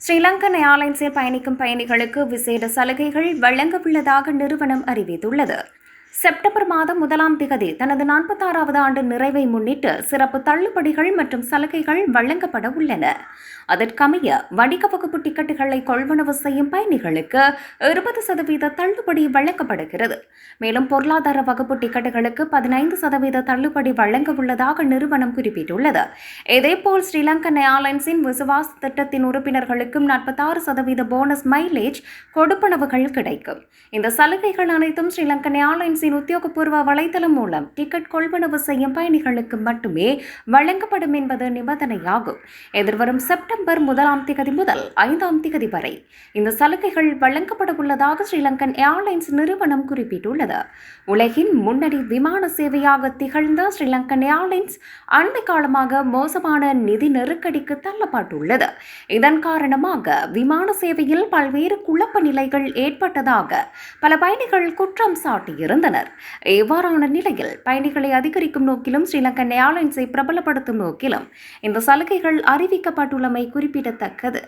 ஸ்ரீலங்கன் ஏர்லைன்ஸில் பயணிக்கும் பயணிகளுக்கு விசேட சலுகைகள் வழங்கவுள்ளதாக நிறுவனம் அறிவித்துள்ளது. செப்டம்பர் மாதம் முதலாம் திகதி தனது நாற்பத்தாறாவது ஆண்டு நிறைவை முன்னிட்டு சிறப்பு தள்ளுபடிகள் மற்றும் சலுகைகள் வழங்கப்பட உள்ளன. அதற்கமைய வணிக வகுப்பு டிக்கெட்டுகளை கொள்வனவு செய்யும் பயணிகளுக்கு இருபது சதவீத தள்ளுபடி வழங்கப்படுகிறது. மேலும் பொருளாதார வகுப்பு டிக்கெட்டுகளுக்கு பதினைந்து சதவீத தள்ளுபடி வழங்க உள்ளதாக நிறுவனம் குறிப்பிட்டுள்ளது. இதேபோல் ஸ்ரீலங்கன் ஏர்லைன்ஸின் விசுவாஸ் திட்டத்தின் உறுப்பினர்களுக்கும் நாற்பத்தாறு சதவீத போனஸ் மைலேஜ் கொடுப்பனவுகள் கிடைக்கும். இந்த சலுகைகள் அனைத்தும் ஸ்ரீலங்கன் அரசின் உத்தியோகபூர்வ வலைதளம் மூலம் டிக்கெட் கொள்வனவு செய்யும் பயணிகளுக்கு மட்டுமே வழங்கப்படும் என்பது நிபந்தனையாகும். எதிர்வரும் செப்டம்பர் முதலாம் திகதி முதல் ஐந்தாம் திகதி வரை இந்த சலுகைகள் வழங்கப்பட உள்ளதாக ஸ்ரீலங்கன் ஏர்லைன்ஸ் நிறுவனம் குறிப்பிட்டுள்ளது. உலகின் முன்னணி விமான சேவையாக திகழ்ந்த ஸ்ரீலங்கன் ஏர்லைன்ஸ் அண்மை காலமாக மோசமான நிதி நெருக்கடிக்கு தள்ளப்பட்டுள்ளது. இதன் காரணமாக விமான சேவையில் பல்வேறு குழப்ப நிலைகள் ஏற்பட்டதாக பல பயணிகள் குற்றம் சாட்டியிருந்தனர். இவ்வாறான நிலையில் பயணிகளை அதிகரிக்கும் நோக்கிலும் ஸ்ரீலங்கன் ஏர்லைன்ஸை பிரபலப்படுத்தும் நோக்கிலும் இந்த சலுகைகள் அறிவிக்கப்பட்டுள்ளமை குறிப்பிடத்தக்கது.